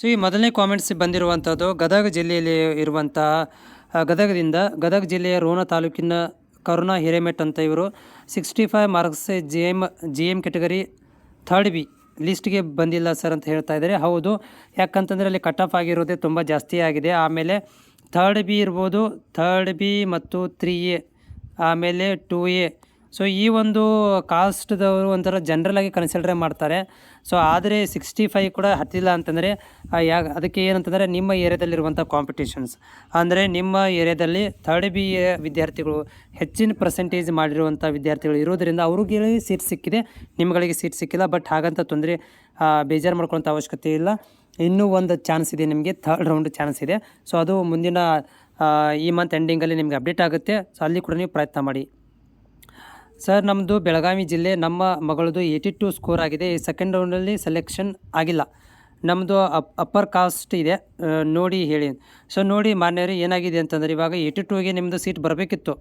So ಈ ಮೊದಲನೇ comments ಬಂದಿರುವಂಥದ್ದು ಗದಗ ಜಿಲ್ಲೆಯಲ್ಲಿ ಇರುವಂತಹ ಗದಗದಿಂದ ಗದಗ ಜಿಲ್ಲೆಯ ರೋಣ ತಾಲೂಕಿನ ಕರುಣಾ ಹಿರೇಮೆಟ್ ಅಂತ ಇವರು sixty five marks G M G M category third B ಲಿಸ್ಟ್ಗೆ ಬಂದಿಲ್ಲ ಸರ್ ಅಂತ ಹೇಳ್ತಾ ಇದ್ದಾರೆ. ಹೌದು, ಯಾಕಂತಂದರೆ ಅಲ್ಲಿ ಕಟ್ ಆಫ್ ಆಗಿರೋದೇ ತುಂಬ ಜಾಸ್ತಿ ಆಗಿದೆ. ಆಮೇಲೆ ಥರ್ಡ್ ಬಿ ಇರ್ಬೋದು ಥರ್ಡ್ ಬಿ ಮತ್ತು ತ್ರೀ ಎ ಆಮೇಲೆ ಟೂ ಎ ಸೊ ಈ ಒಂದು ಕಾಸ್ಟ್ದವರು ಒಂಥರ ಆಗಿ ಕನ್ಸಿಡರ್ ಮಾಡ್ತಾರೆ. ಸೊ ಆದರೆ ಸಿಕ್ಸ್ಟಿ ಫೈವ್ ಕೂಡ ಹತ್ತಿಲ್ಲ ಅಂತಂದರೆ ಯಾ ಅದಕ್ಕೆ ಏನಂತಂದರೆ ನಿಮ್ಮ ಏರಿಯಾದಲ್ಲಿರುವಂಥ ಕಾಂಪಿಟೇಷನ್ಸ್ ಅಂದರೆ ನಿಮ್ಮ ಏರಿಯಾದಲ್ಲಿ ಥರ್ಡ್ ಬಿ ವಿದ್ಯಾರ್ಥಿಗಳು ಹೆಚ್ಚಿನ ಪರ್ಸೆಂಟೇಜ್ ಮಾಡಿರುವಂಥ ವಿದ್ಯಾರ್ಥಿಗಳು ಇರೋದರಿಂದ ಅವ್ರಿಗೆ ಸೀಟ್ ಸಿಕ್ಕಿದೆ ನಿಮ್ಗಳಿಗೆ ಸೀಟ್ ಸಿಕ್ಕಿಲ್ಲ. ಬಟ್ ಹಾಗಂತ ತೊಂದರೆ ಬೇಜಾರು ಮಾಡ್ಕೊಳ್ಳೋಂಥ ಅವಶ್ಯಕತೆ ಇಲ್ಲ. ಇನ್ನೂ ಒಂದು ಚಾನ್ಸ್ ಇದೆ ನಿಮಗೆ ಥರ್ಡ್ ರೌಂಡ್ ಚಾನ್ಸ್ ಇದೆ. ಸೊ ಅದು ಮುಂದಿನ ಈ ಮಂತ್ ಎಂಡಿಂಗಲ್ಲಿ ನಿಮಗೆ ಅಪ್ಡೇಟ್ ಆಗುತ್ತೆ. ಸೊ ಅಲ್ಲಿ ಕೂಡ ನೀವು ಪ್ರಯತ್ನ ಮಾಡಿ. ಸರ್ ನಮ್ಮದು ಬೆಳಗಾವಿ ಜಿಲ್ಲೆ, ನಮ್ಮ ಮಗಳದು ಏಯ್ಟಿ ಟು ಸ್ಕೋರ್ ಆಗಿದೆ. ಈ ಸೆಕೆಂಡ್ ರೌಂಡಲ್ಲಿ ಸೆಲೆಕ್ಷನ್ ಆಗಿಲ್ಲ. ನಮ್ಮದು ಅಪ್ ಅಪ್ಪರ್ ಕಾಸ್ಟ್ ಇದೆ. ನೋಡಿ ಹೇಳಿ. ಸೊ ನೋಡಿ ಮಾನ್ಯರು, ಏನಾಗಿದೆ ಅಂತಂದರೆ, ಇವಾಗ ಏಯ್ಟಿ ಟೂಗೆ ನಿಮ್ಮದು ಸೀಟ್ ಬರಬೇಕಿತ್ತು.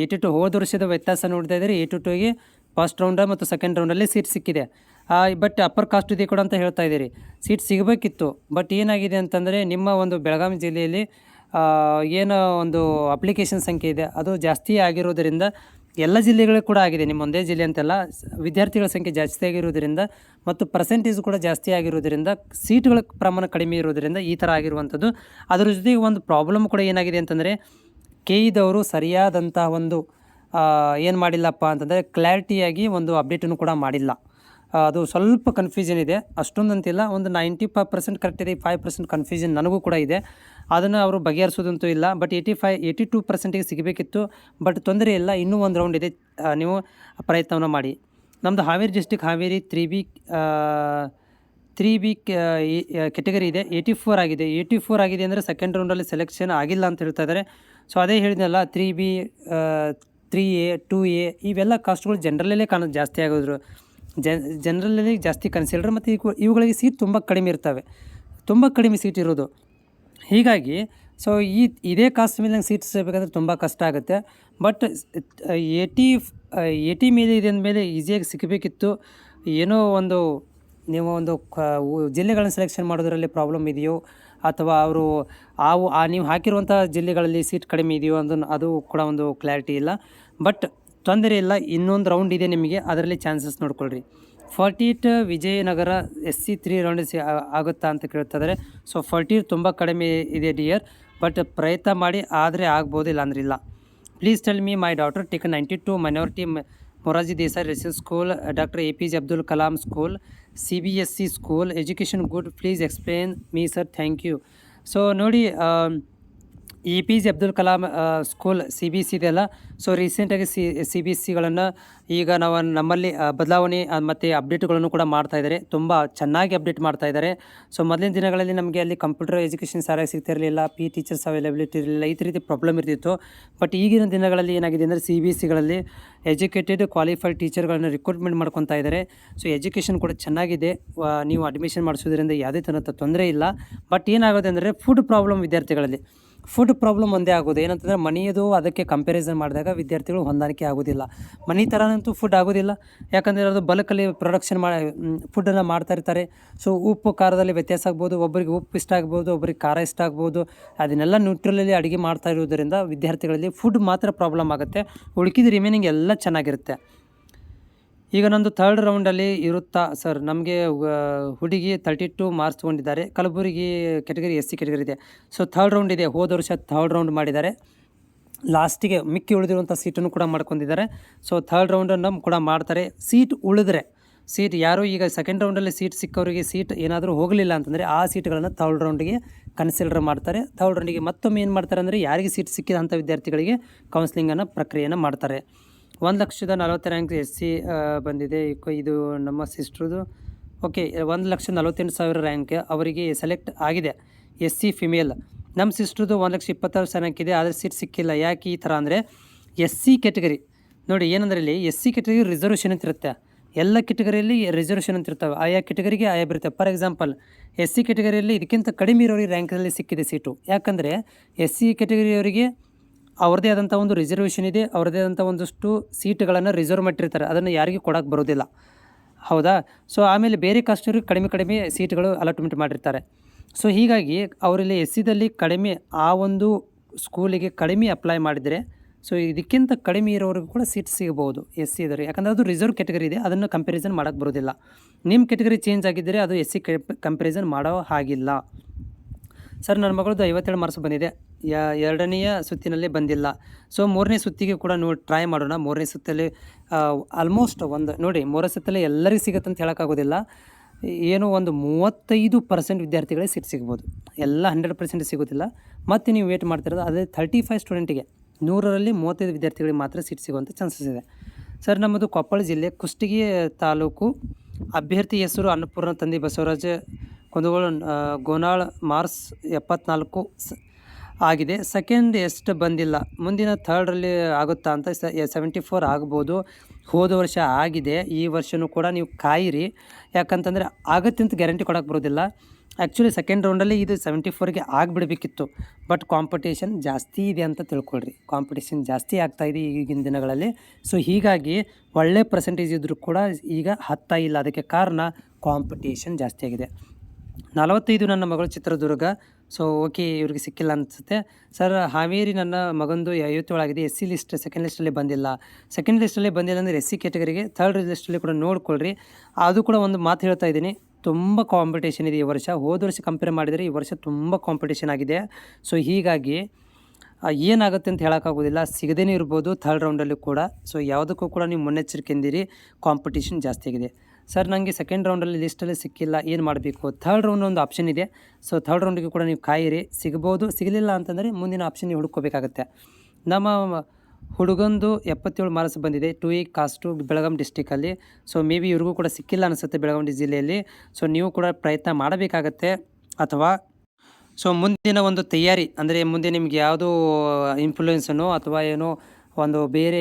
ಏಯ್ಟಿ ಟು ಹೋದ ವರ್ಷದ ವ್ಯತ್ಯಾಸ ನೋಡ್ತಾ ಇದ್ದರೆ. ಏಯ್ಟಿ ಟೂಗೆ ಫಸ್ಟ್ ರೌಂಡ ಮತ್ತು ಸೆಕೆಂಡ್ ರೌಂಡಲ್ಲಿ ಸೀಟ್ ಸಿಕ್ಕಿದೆ. ಬಟ್ ಅಪ್ಪರ್ ಕಾಸ್ಟ್ ಇದೆ ಕೂಡ ಅಂತ ಹೇಳ್ತಾ ಇದ್ದೀರಿ. ಸೀಟ್ ಸಿಗಬೇಕಿತ್ತು. ಬಟ್ ಏನಾಗಿದೆ ಅಂತಂದರೆ, ನಿಮ್ಮ ಒಂದು ಬೆಳಗಾವಿ ಜಿಲ್ಲೆಯಲ್ಲಿ ಏನು ಒಂದು ಅಪ್ಲಿಕೇಶನ್ ಸಂಖ್ಯೆ ಇದೆ. ಅದು ಜಾಸ್ತಿ ಆಗಿರೋದರಿಂದ ಎಲ್ಲ ಜಿಲ್ಲೆಗಳು ಕೂಡ ಆಗಿದೆ. ನಿಮ್ಮ ಒಂದೇ ಜಿಲ್ಲೆ ಅಂತೆಲ್ಲ ವಿದ್ಯಾರ್ಥಿಗಳ ಸಂಖ್ಯೆ ಜಾಸ್ತಿ ಆಗಿರುವುದರಿಂದ ಮತ್ತು ಪರ್ಸೆಂಟೇಜ್ ಕೂಡ ಜಾಸ್ತಿ ಆಗಿರುವುದರಿಂದ ಸೀಟ್ಗಳ ಪ್ರಮಾಣ ಕಡಿಮೆ ಇರುವುದರಿಂದ ಈ ಥರ ಆಗಿರುವಂಥದ್ದು. ಅದರ ಜೊತೆಗೆ ಒಂದು ಪ್ರಾಬ್ಲಮ್ ಕೂಡ ಏನಾಗಿದೆ ಅಂತಂದರೆ ಕೆ ಇದವರು ಸರಿಯಾದಂತಹ ಒಂದು ಏನು ಮಾಡಿಲ್ಲಪ್ಪ ಅಂತಂದರೆ ಕ್ಲಾರಿಟಿಯಾಗಿ ಒಂದು ಅಪ್ಡೇಟನ್ನು ಕೂಡ ಮಾಡಿಲ್ಲ. ಅದು ಸ್ವಲ್ಪ ಕನ್ಫ್ಯೂಷನ್ ಇದೆ. ಅಷ್ಟೊಂದಂತಿಲ್ಲ. ಒಂದು ನೈಂಟಿ ಫೈವ್ ಪರ್ಸೆಂಟ್ ಕರೆಕ್ಟ್ ಇದೆ. ಫೈವ್ ಪರ್ಸೆಂಟ್ ಕನ್ಫ್ಯೂಷನ್ ನನಗೂ ಕೂಡ ಇದೆ. ಅದನ್ನು ಅವರು ಬಗೆಹರಿಸೋದಂತೂ ಇಲ್ಲ. But eighty five eighty two ಪರ್ಸೆಂಟಿಗೆ ಸಿಗಬೇಕಿತ್ತು. ಬಟ್ ತೊಂದರೆ ಇಲ್ಲ. ಇನ್ನೂ ಒಂದು ರೌಂಡ್ ಇದೆ. ನೀವು ಪ್ರಯತ್ನವನ್ನು ಮಾಡಿ. ನಮ್ಮದು Haveri district Haveri three B three B category ಇದೆ ಏಯ್ಟಿ ಫೋರ್ ಆಗಿದೆ ಏಯ್ಟಿ ಫೋರ್ ಆಗಿದೆ. ಅಂದರೆ ಸೆಕೆಂಡ್ ರೌಂಡಲ್ಲಿ ಸೆಲೆಕ್ಷನ್ ಆಗಿಲ್ಲ ಅಂತ ಹೇಳ್ತಾ ಇದ್ದಾರೆ ಸೊ ಅದೇ ಹೇಳಿದ್ನಲ್ಲ three B three A two A ಇವೆಲ್ಲ ಕಾಸ್ಟ್ಗಳು ಜನರಲ್ಲೇ ಕಾಣ, ಜಾಸ್ತಿ ಆಗೋದ್ರು. ಜನ್ ಜನರಲ್ಲೇ ಜಾಸ್ತಿ ಕನ್ಸಿಡರ್ ಮತ್ತು ಇವು- ಇವುಗಳಿಗೆ ಸೀಟ್ ತುಂಬ ಕಡಿಮೆ ಇರ್ತವೆ. ತುಂಬ ಕಡಿಮೆ ಸೀಟ್ ಇರೋದು. ಹೀಗಾಗಿ ಸೊ ಈ, ಇದೇ ಕಾಸ್ಟ್ ಮೇಲೆ ನಂಗೆ ಸೀಟ್ ಸಿಗಬೇಕಂದ್ರೆ ತುಂಬ ಕಷ್ಟ ಆಗುತ್ತೆ. ಬಟ್ ಏಟಿ ಏಟಿ ಮೇಲೆ ಇದೆ ಅಂದಮೇಲೆ ಈಸಿಯಾಗಿ ಸಿಗಬೇಕಿತ್ತು. ಏನೋ ಒಂದು, ನೀವು ಒಂದು ಜಿಲ್ಲೆಗಳನ್ನ ಸೆಲೆಕ್ಷನ್ ಮಾಡೋದರಲ್ಲಿ ಪ್ರಾಬ್ಲಮ್ ಇದೆಯೋ, ಅಥವಾ ಅವರು ಆ ಆ, ನೀವು ಹಾಕಿರುವಂಥ ಜಿಲ್ಲೆಗಳಲ್ಲಿ ಸೀಟ್ ಕಡಿಮೆ ಇದೆಯೋ ಅದನ್ನು ಅದು ಕೂಡ ಒಂದು ಕ್ಲಾರಿಟಿ ಇಲ್ಲ. ಬಟ್ ತೊಂದರೆ ಇಲ್ಲ, ಇನ್ನೊಂದು ರೌಂಡ್ ಇದೆ ನಿಮಗೆ, ಅದರಲ್ಲಿ chances ನೋಡ್ಕೊಳ್ರಿ. Forty eight Vijayanagara S C three round C ಆಗುತ್ತಾ ಅಂತ ಕೇಳ್ತಿದ್ದಾರೆ ಸೊ ಫಾರ್ಟಿ ತುಂಬ ಕಡಿಮೆ ಇದೆ ಡಿಯರ್ ಬಟ್ ಪ್ರಯತ್ನ ಮಾಡಿ, ಆದರೆ ಆಗ್ಬೋದು ಇಲ್ಲ ಅಂದ್ರೆ ಇಲ್ಲ. Please tell me my daughter take ninety two minority Morarji Desai residence school doctor A P J Abdul Kalam school C B S C school education good please explain me sir thank you so ನೋಡಿ A P J Abdul Kalam school C B C ಇದೆಯಲ್ಲ? So ರೀಸೆಂಟಾಗಿ C C B ಸಿಗಳನ್ನು ಈಗ ನಾವು ನಮ್ಮಲ್ಲಿ ಬದಲಾವಣೆ ಆ, ಮತ್ತು ಅಪ್ಡೇಟ್ಗಳನ್ನು ಕೂಡ ಮಾಡ್ತಾ ಇದ್ದಾರೆ. ತುಂಬ ಚೆನ್ನಾಗಿ ಅಪ್ಡೇಟ್ ಮಾಡ್ತಾ ಇದ್ದಾರೆ. ಸೊ ಮೊದಲಿನ ದಿನಗಳಲ್ಲಿ ನಮಗೆ ಅಲ್ಲಿ ಕಂಪ್ಯೂಟರ್ ಎಜುಕೇಷನ್ ಸರಿಯಾಗಿ ಸಿಗ್ತಿರಲಿಲ್ಲ ಪಿ ಟೀಚರ್ಸ್ ಅವೈಲೇಬಿಲಿಟಿ ಇರಲಿಲ್ಲ ಈ ರೀತಿ ಪ್ರಾಬ್ಲಮ್ ಇರ್ತಿತ್ತು. ಬಟ್ ಈಗಿನ ದಿನಗಳಲ್ಲಿ ಏನಾಗಿದೆ ಅಂದರೆ ಸಿ ಬಿ ಸಿಗಳಲ್ಲಿ ಎಜುಕೇಟೆಡ್ ಕ್ವಾಲಿಫೈಡ್ ಟೀಚರ್ಗಳನ್ನು ರಿಕ್ರೂಟ್ಮೆಂಟ್ ಮಾಡ್ಕೊತಾ ಇದ್ದಾರೆ. ಸೊ ಎಜುಕೇಷನ್ ಕೂಡ ಚೆನ್ನಾಗಿದೆ. ನೀವು ಅಡ್ಮಿಷನ್ ಮಾಡಿಸೋದ್ರಿಂದ ಯಾವುದೇ ಥರದ ತೊಂದರೆ ಇಲ್ಲ. ಬಟ್ ಏನಾಗುತ್ತೆ ಅಂದರೆ ಫುಡ್ ಪ್ರಾಬ್ಲಮ್ ವಿದ್ಯಾರ್ಥಿಗಳಲ್ಲಿ. ಫುಡ್ ಪ್ರಾಬ್ಲಮ್ ಒಂದೇ ಆಗೋದು. ಏನಂತಂದರೆ ಮನೆಯದು ಅದಕ್ಕೆ ಕಂಪ್ಯಾರಿಸನ್ ಮಾಡಿದಾಗ ವಿದ್ಯಾರ್ಥಿಗಳು ಹೊಂದಾಣಿಕೆ ಆಗೋದಿಲ್ಲ. ಮನೆ ಥರನಂತೂ ಫುಡ್ ಆಗೋದಿಲ್ಲ. ಯಾಕಂದರೆ ಅದು ಬಲ್ಕಲ್ಲಿ ಪ್ರೊಡಕ್ಷನ್ ಮಾಡಿ ಫುಡ್ಡನ್ನು ಮಾಡ್ತಾ ಇರ್ತಾರೆ. ಸೊ ಉಪ್ಪು ಖಾರದಲ್ಲಿ ವ್ಯತ್ಯಾಸ ಆಗ್ಬೋದು. ಒಬ್ಬರಿಗೆ ಉಪ್ಪು ಇಷ್ಟ ಆಗ್ಬೋದು, ಒಬ್ಬರಿಗೆ ಖಾರ ಇಷ್ಟ ಆಗ್ಬೋದು. ಅದನ್ನೆಲ್ಲ ನ್ಯೂಟ್ರಲಲ್ಲಿ ಅಡುಗೆ ಮಾಡ್ತಾ ಇರೋದರಿಂದ ವಿದ್ಯಾರ್ಥಿಗಳಲ್ಲಿ ಫುಡ್ ಮಾತ್ರ ಪ್ರಾಬ್ಲಮ್ ಆಗುತ್ತೆ. ಉಳ್ಕಿದ ರಿಮೈನಿಂಗ್ ಎಲ್ಲ ಚೆನ್ನಾಗಿರುತ್ತೆ. ಈಗ ನಂದು ಥರ್ಡ್ ರೌಂಡಲ್ಲಿ ಇರುತ್ತಾ ಸರ್ ನಮಗೆ ಹುಡುಗಿ thirty two marks ತೊಗೊಂಡಿದ್ದಾರೆ. Kalaburagi category S C category ಇದೆ. ಸೊ ಥರ್ಡ್ ರೌಂಡ್ ಇದೆ. ಹೋದ ವರ್ಷ ಥರ್ಡ್ ರೌಂಡ್ ಮಾಡಿದ್ದಾರೆ. ಲಾಸ್ಟಿಗೆ ಮಿಕ್ಕಿ ಉಳಿದಿರುವಂಥ ಸೀಟನ್ನು ಕೂಡ ಮಾಡ್ಕೊಂಡಿದ್ದಾರೆ. ಸೊ ಥರ್ಡ್ ರೌಂಡನ್ನು ಕೂಡ ಮಾಡ್ತಾರೆ. ಸೀಟ್ ಉಳಿದ್ರೆ ಸೀಟ್ ಯಾರು ಈಗ ಸೆಕೆಂಡ್ ರೌಂಡಲ್ಲಿ ಸೀಟ್ ಸಿಕ್ಕವರಿಗೆ ಸೀಟ್ ಏನಾದರೂ ಹೋಗಲಿಲ್ಲ ಅಂತಂದರೆ ಆ ಸೀಟ್ಗಳನ್ನು ಥರ್ಡ್ ರೌಂಡಿಗೆ ಕನ್ಸಿಡರ್ ಮಾಡ್ತಾರೆ. ಥರ್ಡ್ ರೌಂಡಿಗೆ ಮತ್ತೊಮ್ಮೆ ಏನು ಮಾಡ್ತಾರೆ ಅಂದರೆ ಯಾರಿಗೆ ಸೀಟ್ ಸಿಕ್ಕಿದಂಥ ವಿದ್ಯಾರ್ಥಿಗಳಿಗೆ ಕೌನ್ಸಿಲಿಂಗನ್ನು ಪ್ರಕ್ರಿಯೆಯನ್ನು ಮಾಡ್ತಾರೆ. ಒಂದು ಲಕ್ಷದ ನಲವತ್ತು ರ್ಯಾಂಕ್ ಎಸ್ ಸಿ ಬಂದಿದೆ. ಇದು ನಮ್ಮ ಸಿಸ್ಟ್ರದು. ಓಕೆ, ಒಂದು ಲಕ್ಷ ನಲವತ್ತೆಂಟು ಸಾವಿರ ರ್ಯಾಂಕ್ ಅವರಿಗೆ ಸೆಲೆಕ್ಟ್ ಆಗಿದೆ ಎಸ್ ಸಿ ಫಿಮೇಲ್. ನಮ್ಮ ಸಿಸ್ಟ್ರದು ಒಂದು ಲಕ್ಷ ಇಪ್ಪತ್ತಾರು ರ್ಯಾಂಕ್ ಇದೆ, ಆದರೆ ಸೀಟ್ ಸಿಕ್ಕಿಲ್ಲ. ಯಾಕೆ ಈ ಥರ ಅಂದರೆ ಎಸ್ ಸಿ ಕೆಟಗರಿ ನೋಡಿ ಏನಂದ್ರೆ ಇಲ್ಲಿ ಎಸ್ ಸಿ ಕೆಟಗರಿ ರಿಸರ್ವೇಷನ್ ಅಂತ ಇರುತ್ತೆ. ಎಲ್ಲ ಕೆಟಗರಿಯಲ್ಲಿ ರಿಸರ್ವೇಷನ್ ಅಂತ ಇರ್ತವೆ. ಆಯಾ ಕೆಟಗರಿಗೆ ಆಯಾ ಬರುತ್ತೆ. ಫಾರ್ ಎಕ್ಸಾಂಪಲ್ ಎಸ್ ಸಿ ಕೆಟಗರಿಯಲ್ಲಿ ಇದಕ್ಕಿಂತ ಕಡಿಮೆ ಇರೋರಿಗೆ ರ್ಯಾಂಕ್ನಲ್ಲಿ ಸಿಕ್ಕಿದೆ ಸೀಟು. ಯಾಕಂದರೆ ಎಸ್ ಸಿ ಕೆಟಗರಿಯವರಿಗೆ ಅವ್ರದ್ದೇ ಆದಂಥ ಒಂದು ರಿಸರ್ವೇಷನ್ ಇದೆ, ಅವ್ರದ್ದೇ ಆದಂಥ ಒಂದಷ್ಟು ಸೀಟ್ಗಳನ್ನು ರಿಸರ್ವ್ ಮಾಡಿರ್ತಾರೆ. ಅದನ್ನು ಯಾರಿಗೂ ಕೊಡೋಕ್ಕೆ ಬರೋದಿಲ್ಲ. ಹೌದಾ? ಸೊ ಆಮೇಲೆ ಬೇರೆ ಕಾಸ್ಟವ್ರಿಗೆ ಕಡಿಮೆ ಕಡಿಮೆ ಸೀಟ್ಗಳು ಅಲಾಟ್ಮೆಂಟ್ ಮಾಡಿರ್ತಾರೆ. ಸೊ ಹೀಗಾಗಿ ಅವರಲ್ಲಿ ಎಸ್ ಸಿದಲ್ಲಿ ಕಡಿಮೆ ಆ ಒಂದು ಸ್ಕೂಲಿಗೆ ಕಡಿಮೆ ಅಪ್ಲೈ ಮಾಡಿದರೆ ಸೊ ಇದಕ್ಕಿಂತ ಕಡಿಮೆ ಇರೋರಿಗೂ ಕೂಡ ಸೀಟ್ ಸಿಗಬಹುದು ಎಸ್ ಸಿ ಇದ್ರೆ ಯಾಕಂದರೆ ಅದು ರಿಸರ್ವ್ ಕೆಟಗರಿ ಇದೆ, ಅದನ್ನು ಕಂಪ್ಯಾರಿಸನ್ ಮಾಡೋಕ್ಕೆ ಬರೋದಿಲ್ಲ. ನಿಮ್ಮ ಕೆಟಗರಿ ಚೇಂಜ್ ಆಗಿದ್ದರೆ ಅದು ಎಸ್ ಸಿ ಕಂಪ್ಯಾರಿಸನ್ ಮಾಡೋ ಹಾಗಿಲ್ಲ. ಸರ್, ನನ್ನ ಮಗಳದ್ದು ಐವತ್ತೇಳು ಮಾರ್ಕ್ಸ್ ಬಂದಿದೆ. ಎರಡನೆಯ ಸುತ್ತಿನಲ್ಲಿ ಬಂದಿಲ್ಲ. ಸೊ ಮೂರನೇ ಸುತ್ತಿಗೆ ಕೂಡ ನೋಡಿ ಟ್ರೈ ಮಾಡೋಣ. ಮೂರನೇ ಸುತ್ತಲ್ಲಿ ಆಲ್ಮೋಸ್ಟ್ ಒಂದು, ನೋಡಿ, ಮೂರನೇ ಸುತ್ತಲ್ಲಿ ಎಲ್ಲರಿಗೂ ಸಿಗುತ್ತೆ ಅಂತ ಹೇಳೋಕ್ಕಾಗೋದಿಲ್ಲ. ಏನೋ ಒಂದು ಮೂವತ್ತೈದು ಪರ್ಸೆಂಟ್ ವಿದ್ಯಾರ್ಥಿಗಳಿಗೆ ಸೀಟ್ ಸಿಗ್ಬೋದು. ಎಲ್ಲ ಹಂಡ್ರೆಡ್ ಪರ್ಸೆಂಟ್ ಸಿಗೋದಿಲ್ಲ. ಮತ್ತು ನೀವು ವೇಟ್ ಮಾಡ್ತಿರೋದು, ಅದೇ ಥರ್ಟಿ ಫೈವ್ ಸ್ಟೂಡೆಂಟಿಗೆ ನೂರರಲ್ಲಿ ಮೂವತ್ತೈದು ವಿದ್ಯಾರ್ಥಿಗಳಿಗೆ ಮಾತ್ರ ಸೀಟ್ ಸಿಗುವಂಥ ಚಾನ್ಸಸ್ ಇದೆ. ಸರ್, ನಮ್ಮದು ಕೊಪ್ಪಳ ಜಿಲ್ಲೆ ಕುಷ್ಟಗಿ ತಾಲೂಕು ಅಭ್ಯರ್ಥಿ ಹೆಸರು ಅನ್ನಪೂರ್ಣ ತಂದೆ ಬಸವರಾಜ ಆ, ಗೋನಾಳ್ ಮಾರ್ಕ್ಸ್ ಎಪ್ಪತ್ನಾಲ್ಕು ಆಗಿದೆ. ಸೆಕೆಂಡ್ ಎಷ್ಟು ಬಂದಿಲ್ಲ. ಮುಂದಿನ ಥರ್ಡ್ರಲ್ಲಿ ಆಗುತ್ತಾ ಅಂತ ಸೆವೆಂಟಿ ಫೋರ್ ಆಗ್ಬೋದು. ಹೋದ ವರ್ಷ ಆಗಿದೆ. ಈ ವರ್ಷವೂ ಕೂಡ ನೀವು ಕಾಯಿರಿ. ಯಾಕಂತಂದರೆ ಆಗತ್ತೆ ಅಂತ ಗ್ಯಾರಂಟಿ ಕೊಡೋಕೆ ಬರೋದಿಲ್ಲ. ಆ್ಯಕ್ಚುಲಿ ಸೆಕೆಂಡ್ ರೌಂಡಲ್ಲಿ ಇದು ಸೆವೆಂಟಿ ಫೋರ್ಗೆ ಆಗಿಬಿಡಬೇಕಿತ್ತು. ಬಟ್ ಕಾಂಪಿಟೇಷನ್ ಜಾಸ್ತಿ ಇದೆ ಅಂತ ತಿಳ್ಕೊಳ್ರಿ. ಕಾಂಪಿಟೇಷನ್ ಜಾಸ್ತಿ ಆಗ್ತಾ ಇದೆ ಈಗಿನ ದಿನಗಳಲ್ಲಿ. ಸೊ ಹೀಗಾಗಿ ಒಳ್ಳೆ ಪರ್ಸೆಂಟೇಜ್ ಇದ್ದರೂ ಕೂಡ ಈಗ ಹತ್ತಾಯಿಲ್ಲ ಅದಕ್ಕೆ ಕಾರಣ ಕಾಂಪಿಟೇಷನ್ ಜಾಸ್ತಿ ಆಗಿದೆ. ನಲವತ್ತೈದು ನನ್ನ ಮಗಳು ಚಿತ್ರದುರ್ಗ. ಸೊ ಓಕೆ ಇವ್ರಿಗೆ ಸಿಕ್ಕಿಲ್ಲ ಅನಿಸುತ್ತೆ. ಸರ್ ಹಾವೇರಿ ನನ್ನ ಮಗಂದು ಐವತ್ತೇಳಾಗಿದೆ. ಎಸ್ ಸಿ ಲಿಸ್ಟ್ ಸೆಕೆಂಡ್ ಲಿಸ್ಟಲ್ಲಿ ಬಂದಿಲ್ಲ. ಸೆಕೆಂಡ್ ಲಿಸ್ಟಲ್ಲಿ ಬಂದಿಲ್ಲ ಅಂದರೆ ಎಸ್ ಸಿ ಕ್ಯಾಟಗರಿಗೆ ಥರ್ಡ್ ಲಿಸ್ಟಲ್ಲಿ ಕೂಡ ನೋಡ್ಕೊಳ್ರಿ. ಅದು ಕೂಡ ಒಂದು ಮಾತು ಹೇಳ್ತಾ ಇದ್ದೀನಿ. ತುಂಬ ಕಾಂಪಿಟೇಷನ್ ಇದೆ ಈ ವರ್ಷ. ಹೋದ ವರ್ಷ ಕಂಪೇರ್ ಮಾಡಿದರೆ ಈ ವರ್ಷ ತುಂಬ ಕಾಂಪಿಟೇಷನ್ ಆಗಿದೆ. ಸೊ ಹೀಗಾಗಿ ಏನಾಗುತ್ತೆ ಅಂತ ಹೇಳೋಕ್ಕಾಗೋದಿಲ್ಲ. ಸಿಗದೇ ಇರ್ಬೋದು ಥರ್ಡ್ ರೌಂಡಲ್ಲೂ ಕೂಡ. ಸೊ ಯಾವುದಕ್ಕೂ ಕೂಡ ನೀವು ಮುನ್ನೆಚ್ಚರಿಕೆಂದಿರಿ ಕಾಂಪಿಟೇಷನ್ ಜಾಸ್ತಿ ಆಗಿದೆ. ಸರ್ ನನಗೆ ಸೆಕೆಂಡ್ ರೌಂಡಲ್ಲಿ ಲಿಸ್ಟಲ್ಲಿ ಸಿಕ್ಕಿಲ್ಲ, ಏನು ಮಾಡಬೇಕು? ಥರ್ಡ್ ರೌಂಡ್ ಒಂದು ಆಪ್ಷನ್ ಇದೆ. ಸೊ ಥರ್ಡ್ ರೌಂಡಿಗೆ ಕೂಡ ನೀವು ಕಾಯಿರಿ. ಸಿಗ್ಬೋದು, ಸಿಗಲಿಲ್ಲ ಅಂತಂದರೆ ಮುಂದಿನ ಆಪ್ಷನ್ ನೀವು ಹುಡ್ಕೋಬೇಕಾಗತ್ತೆ ನಮ್ಮ ಹುಡುಗಂದು ಎಪ್ಪತ್ತೇಳು ಮಾರ್ಕ್ಸ್ ಬಂದಿದೆ ಟು ಈ ಕಾಸ್ಟು ಬೆಳಗಾಂ ಡಿಸ್ಟಿಕಲ್ಲಿ ಸೊ ಮೇ ಬಿ ಇವ್ರಿಗೂ ಕೂಡ ಸಿಕ್ಕಿಲ್ಲ ಅನಿಸುತ್ತೆ ಬೆಳಗಾಂ ಜಿಲ್ಲೆಯಲ್ಲಿ. ಸೊ ನೀವು ಕೂಡ ಪ್ರಯತ್ನ ಮಾಡಬೇಕಾಗತ್ತೆ, ಅಥವಾ? ಸೊ ಮುಂದಿನ ಒಂದು ತಯಾರಿ, ಅಂದರೆ ಮುಂದೆ ನಿಮ್ಗೆ ಯಾವುದೋ ಇನ್ಫ್ಲೂಯೆನ್ಸನ್ನು ಅಥವಾ ಏನೋ ಒಂದು ಬೇರೆ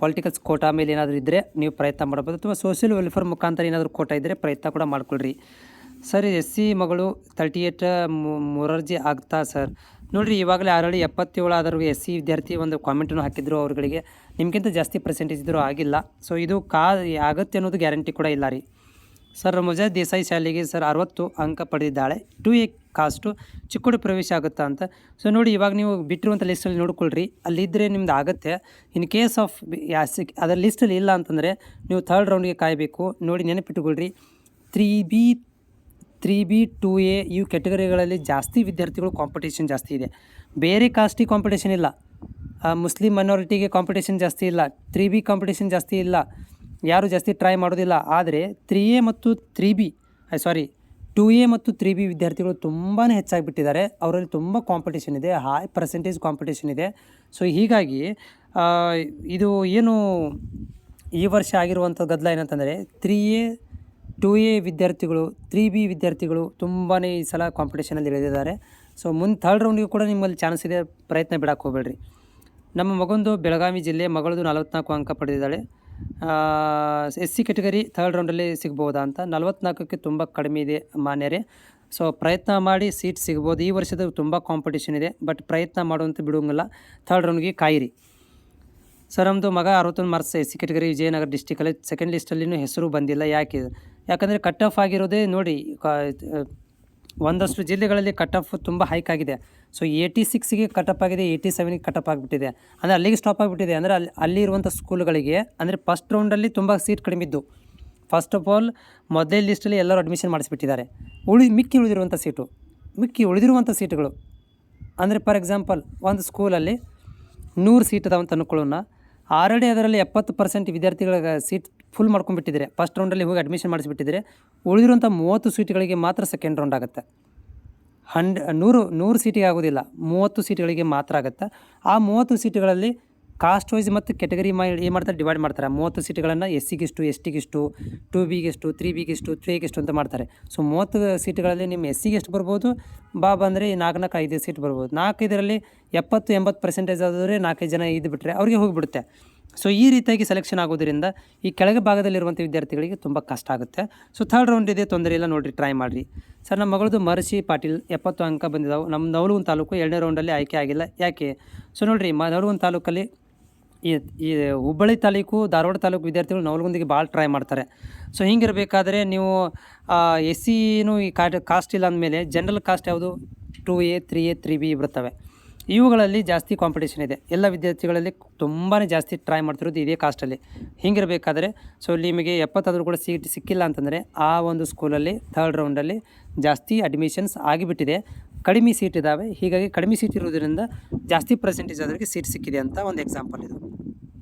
ಪೊಲಿಟಿಕಲ್ಸ್ ಕೋಟಾ ಮೇಲೆ ಏನಾದರೂ ಇದ್ದರೆ ನೀವು ಪ್ರಯತ್ನ ಮಾಡ್ಬೋದು. ಅಥವಾ ಸೋಷಿಯಲ್ ವೆಲ್ಫೇರ್ ಮುಖಾಂತರ ಏನಾದರೂ ಕೋಟಾ ಇದ್ದರೆ ಪ್ರಯತ್ನ ಕೂಡ ಮಾಡ್ಕೊಳ್ರಿ. ಸರ್ ಎಸ್ ಸಿ ಮಗಳು ತರ್ಟಿ ಏಟ್ ಮೊರಾರ್ಜಿ ಆಗ್ತಾ ಸರ್ ನೋಡಿರಿ ಇವಾಗಲೇ ಆಲ್ರೆಡಿ ಎಪ್ಪತ್ತೇಳು ಆದರೂ ಎಸ್ ಸಿ ವಿದ್ಯಾರ್ಥಿ ಒಂದು ಕಾಮೆಂಟನ್ನು ಹಾಕಿದ್ರು ಅವ್ರುಗಳಿಗೆ. ನಿಮಗಿಂತ ಜಾಸ್ತಿ ಪರ್ಸೆಂಟೇಜ್ ಇದ್ದರೂ ಆಗಿಲ್ಲ. ಸೊ ಇದು ಕಾ, ಆಗತ್ತೆ ಅನ್ನೋದು ಗ್ಯಾರಂಟಿ ಕೂಡ ಇಲ್ಲ ರೀ. ಸರ್ ರಮಜಾ, ದೇಸಾಯಿ ಶಾಲೆಗೆ ಸರ್ ಅರವತ್ತು ಅಂಕ ಪಡೆದಿದ್ದಾಳೆ. ಟು ಎ ಕಾಸ್ಟು ಚಿಕ್ಕೋಡಿ ಪ್ರವೇಶ ಆಗುತ್ತಾ ಅಂತ. ಸೊ ನೋಡಿ, ಇವಾಗ ನೀವು ಬಿಟ್ಟಿರುವಂಥ ಲಿಸ್ಟಲ್ಲಿ ನೋಡ್ಕೊಳ್ರಿ. ಅಲ್ಲಿದ್ದರೆ ನಿಮ್ದು ಆಗುತ್ತೆ. ಇನ್ ಕೇಸ್ ಆಫ್ ಯಾಸಿಕ್, ಅದರ ಲಿಸ್ಟಲ್ಲಿ ಇಲ್ಲ ಅಂತಂದರೆ ನೀವು ಥರ್ಡ್ ರೌಂಡ್ಗೆ ಕಾಯಬೇಕು. ನೋಡಿ ನೆನಪಿಟ್ಟುಕೊಳ್ರಿ three B three B two A ಇವು ಕ್ಯಾಟಗರಿಗಳಲ್ಲಿ ಜಾಸ್ತಿ ವಿದ್ಯಾರ್ಥಿಗಳು ಕಾಂಪಿಟೇಷನ್ ಜಾಸ್ತಿ ಇದೆ. ಬೇರೆ ಕಾಸ್ಟಿಗೆ ಕಾಂಪಿಟೇಷನ್ ಇಲ್ಲ. ಮುಸ್ಲಿಂ ಮೈನಾರಿಟಿಗೆ ಕಾಂಪಿಟೇಷನ್ ಜಾಸ್ತಿ ಇಲ್ಲ. ತ್ರೀ ಬಿ ಕಾಂಪಿಟೇಷನ್ ಜಾಸ್ತಿ ಇಲ್ಲ. ಯಾರು ಜಾಸ್ತಿ ಟ್ರೈ ಮಾಡೋದಿಲ್ಲ, ಆದರೆ ತ್ರೀ ಎ ಮತ್ತು three B sorry two A ಮತ್ತು ತ್ರೀ ಬಿ ವಿದ್ಯಾರ್ಥಿಗಳು ತುಂಬಾ ಹೆಚ್ಚಾಗಿಬಿಟ್ಟಿದ್ದಾರೆ. ಅವರಲ್ಲಿ ತುಂಬ ಕಾಂಪಿಟೇಷನ್ ಇದೆ ಹೈ ಪರ್ಸೆಂಟೇಜ್ ಕಾಂಪಿಟೇಷನ್ ಇದೆ. ಸೊ ಹೀಗಾಗಿ ಇದು ಏನು ಈ ವರ್ಷ ಆಗಿರುವಂಥ ಗದ್ದಲ ಏನಂತಂದರೆ ತ್ರೀ ಎ ಟು ಎ ವಿದ್ಯಾರ್ಥಿಗಳು ತ್ರೀ ಬಿ ವಿದ್ಯಾರ್ಥಿಗಳು ತುಂಬಾ ಈ ಸಲ ಕಾಂಪಿಟೇಷನಲ್ಲಿ ಇಳಿದಿದ್ದಾರೆ. ಸೊ ಮುಂದೆ ಥರ್ಡ್ ರೌಂಡಿಗೂ ಕೂಡ ನಿಮ್ಮಲ್ಲಿ ಚಾನ್ಸ್ ಇದೆ, ಪ್ರಯತ್ನ ಬಿಡಕ್ಕೆ ಹೋಗಬೇಡ್ರಿ. ನಮ್ಮ ಮಗಂದು ಬೆಳಗಾವಿ ಜಿಲ್ಲೆ, ಮಗಳದು ನಲವತ್ನಾಲ್ಕು ಅಂಕ ಪಡೆದಿದ್ದಾಳೆ. ಎಸ್ ಸಿ ಕೆಟಗರಿ ಥರ್ಡ್ ರೌಂಡಲ್ಲಿ ಸಿಗ್ಬೋದಾ ಅಂತ? ನಲವತ್ನಾಲ್ಕಕ್ಕೆ ತುಂಬ ಕಡಿಮೆ ಇದೆ ಮಾನ್ಯರೇ. ಸೊ ಪ್ರಯತ್ನ ಮಾಡಿ ಸೀಟ್ ಸಿಗ್ಬೋದು. ಈ ವರ್ಷದ ತುಂಬ ಕಾಂಪಿಟೇಷನ್ ಇದೆ. ಬಟ್ ಪ್ರಯತ್ನ ಮಾಡುವಂಥ ಬಿಡುವಂಗಿಲ್ಲ. ಥರ್ಡ್ ರೌಂಡ್ಗೆ ಕಾಯಿರಿ. ಸರ್ ನಮ್ಮದು ಮಗ ಅರವತ್ತೊಂದು marks S C category Vijayanagara ಡಿಸ್ಟಿಕಲ್ಲಿ second ಲಿಸ್ಟಲ್ಲಿನೂ ಹೆಸರು ಬಂದಿಲ್ಲ. ಯಾಕೆ? ಯಾಕಂದರೆ ಕಟ್ ಆಫ್ ಆಗಿರೋದೇ ನೋಡಿ ಒಂದಷ್ಟು ಜಿಲ್ಲೆಗಳಲ್ಲಿ ಕಟ್ ಆಫ್ ತುಂಬ ಹೈಕ್ ಆಗಿದೆ. ಸೊ ಏಯ್ಟಿ ಸಿಕ್ಸ್ಗೆ ಕಟಪ್ ಆಗಿದೆ ಏಯ್ಟಿ ಸೆವೆನ್ಗೆ ಕಟಪ್ ಆಗಿಬಿಟ್ಟಿದೆ. ಅಂದರೆ ಅಲ್ಲಿಗೆ ಸ್ಟಾಪ್ ಆಗಿಬಿಟ್ಟಿದೆ. ಅಂದರೆ ಅಲ್ಲಿ ಅಲ್ಲಿ ಇರುವಂಥ ಸ್ಕೂಲ್ಗಳಿಗೆ ಅಂದರೆ ಫಸ್ಟ್ ರೌಂಡಲ್ಲಿ ತುಂಬ ಸೀಟ್ ಕಡಿಮೆ ಇದ್ದು. ಫಸ್ಟ್ ಆಫ್ ಆಲ್ ಮೊದಲೇ ಲಿಸ್ಟಲ್ಲಿ ಎಲ್ಲರೂ ಅಡ್ಮಿಷನ್ ಮಾಡಿಸಿಬಿಟ್ಟಿದ್ದಾರೆ. ಉಳಿ, ಮಿಕ್ಕಿ ಉಳಿದಿರುವಂಥ ಸೀಟು ಮಿಕ್ಕಿ ಉಳಿದಿರುವಂಥ ಸೀಟುಗಳು ಅಂದರೆ ಫಾರ್ ಎಕ್ಸಾಂಪಲ್ ಒಂದು ಸ್ಕೂಲಲ್ಲಿ ನೂರು ಸೀಟ್ ಅದಾವಂತ ಅನ್ಕೊಳ್ಳೋಣ. ಆಲ್ರೆಡಿ ಅದರಲ್ಲಿ ಎಪ್ಪತ್ತು ಪರ್ಸೆಂಟ್ ವಿದ್ಯಾರ್ಥಿಗಳ ಸೀಟ್ ಫುಲ್ ಮಾಡ್ಕೊಂಡ್ಬಿಟ್ಟಿದ್ದಾರೆ. ಫಸ್ಟ್ ರೌಂಡಲ್ಲಿ ಹೋಗಿ ಅಡ್ಮಿಷನ್ ಮಾಡಿಸಿಬಿಟ್ಟಿದ್ದಾರೆ. ಉಳಿದಿರುವಂಥ ಮೂವತ್ತು ಸೀಟ್ಗಳಿಗೆ ಮಾತ್ರ ಸೆಕೆಂಡ್ ರೌಂಡ್ ಆಗುತ್ತೆ. ಹಂಡ್ ನೂರು ನೂರು ಸೀಟಿಗೆ ಆಗೋದಿಲ್ಲ ಮೂವತ್ತು ಸೀಟ್ಗಳಿಗೆ ಮಾತ್ರ ಆಗುತ್ತೆ. ಆ ಮೂವತ್ತು ಸೀಟುಗಳಲ್ಲಿ ಕಾಸ್ಟ್ ವೈಸ್ ಮತ್ತು ಕೆಟಗರಿ ಮಾ ಏನು ಮಾಡ್ತಾರೆ, ಡಿವೈಡ್ ಮಾಡ್ತಾರೆ. ಮೂವತ್ತು ಸೀಟ್ಗಳನ್ನು ಎಸ್ ಸಿಗಿಷ್ಟು ಎಸ್ ಟಿಗಿಷ್ಟು ಟು ಬಿಗೆಷ್ಟು ತ್ರೀ ಬಿಗೆಷ್ಟು ಎಷ್ಟು ಅಂತ ಮಾಡ್ತಾರೆ. ಸೊ, ಮೂವತ್ತು ಸೀಟ್ಗಳಲ್ಲಿ ನಿಮ್ಮ ಎಸ್ ಸಿಗೆ ಎಷ್ಟು ಬರ್ಬೋದು, ಬಾ ಬಂದರೆ ನಾಲ್ಕು ನಾಲ್ಕು, ಐದು ಸೀಟ್ ಬರ್ಬೋದು. ನಾಲ್ಕೈದರಲ್ಲಿ ಎಪ್ಪತ್ತು, ಎಂಬತ್ತು ಪರ್ಸೆಂಟೇಜ್ ಆದರೆ ನಾಲ್ಕೈದು ಜನ ಇದ್ದು ಬಿಟ್ಟರೆ ಅವ್ರಿಗೆ ಹೋಗಿಬಿಡುತ್ತೆ. ಸೊ ಈ ರೀತಿಯಾಗಿ ಸೆಲೆಕ್ಷನ್ ಆಗೋದ್ರಿಂದ ಈ ಕೆಳಗೆ ಭಾಗದಲ್ಲಿರುವಂಥ ವಿದ್ಯಾರ್ಥಿಗಳಿಗೆ ತುಂಬ ಕಷ್ಟ ಆಗುತ್ತೆ. ಸೊ ಥರ್ಡ್ ರೌಂಡ್ ಇದೆ, ತೊಂದರೆ ಇಲ್ಲ, ನೋಡಿರಿ ಟ್ರೈ ಮಾಡಿರಿ. ಸರ್, ನಮ್ಮ ಮಗಳದು ಮರಸಿ ಪಾಟೀಲ್ ಎಪ್ಪತ್ತು ಅಂಕ ಬಂದಿದ್ದಾವೆ. ನಮ್ಮ ನವಲಗುಂದ ತಾಲೂಕು ಎರಡನೇ ರೌಂಡಲ್ಲಿ ಆಯ್ಕೆ ಆಗಿಲ್ಲ. ಯಾಕೆ? ಸೊ ನೋಡಿರಿ, ಮ ನವಲಗುಂದ ತಾಲೂಕಲ್ಲಿ ಈ ಈ ಹುಬ್ಬಳ್ಳಿ ತಾಲೂಕು, ಧಾರವಾಡ ತಾಲೂಕು ವಿದ್ಯಾರ್ಥಿಗಳು ನವಲಗುಂದಿಗೆ ಭಾಳ ಟ್ರೈ ಮಾಡ್ತಾರೆ. ಸೊ ಹಿಂಗಿರಬೇಕಾದ್ರೆ ನೀವು ಎಸ್ ಸಿನೂ ಈ ಕಾಸ್ಟ್ ಇಲ್ಲ ಅಂದಮೇಲೆ ಜನರಲ್ ಕಾಸ್ಟ್ ಯಾವುದು? Two A three A three B ಬರ್ತವೆ. ಇವುಗಳಲ್ಲಿ ಜಾಸ್ತಿ ಕಾಂಪಿಟೇಷನ್ ಇದೆ. ಎಲ್ಲ ವಿದ್ಯಾರ್ಥಿಗಳಲ್ಲಿ ತುಂಬಾ ಜಾಸ್ತಿ ಟ್ರೈ ಮಾಡ್ತಿರೋದು ಇದೇ ಕಾಸ್ಟಲ್ಲಿ ಹಿಂಗಿರಬೇಕಾದ್ರೆ ಸೊ ನಿಮಗೆ ಎಪ್ಪತ್ತಾದರೂ ಕೂಡ ಸೀಟ್ ಸಿಕ್ಕಿಲ್ಲ ಅಂತಂದರೆ, ಆ ಒಂದು ಸ್ಕೂಲಲ್ಲಿ ಥರ್ಡ್ ರೌಂಡಲ್ಲಿ ಜಾಸ್ತಿ ಅಡ್ಮಿಷನ್ಸ್ ಆಗಿಬಿಟ್ಟಿದೆ. ಕಡಿಮೆ ಸೀಟ್ ಇದ್ದಾವೆ ಹೀಗಾಗಿ ಕಡಿಮೆ ಸೀಟ್ ಇರೋದ್ರಿಂದ ಜಾಸ್ತಿ ಪರ್ಸೆಂಟೇಜ್ ಅದರಿಗೆ ಸೀಟ್ ಸಿಕ್ಕಿದೆ ಅಂತ ಒಂದು ಎಕ್ಸಾಂಪಲ್ ಇದು.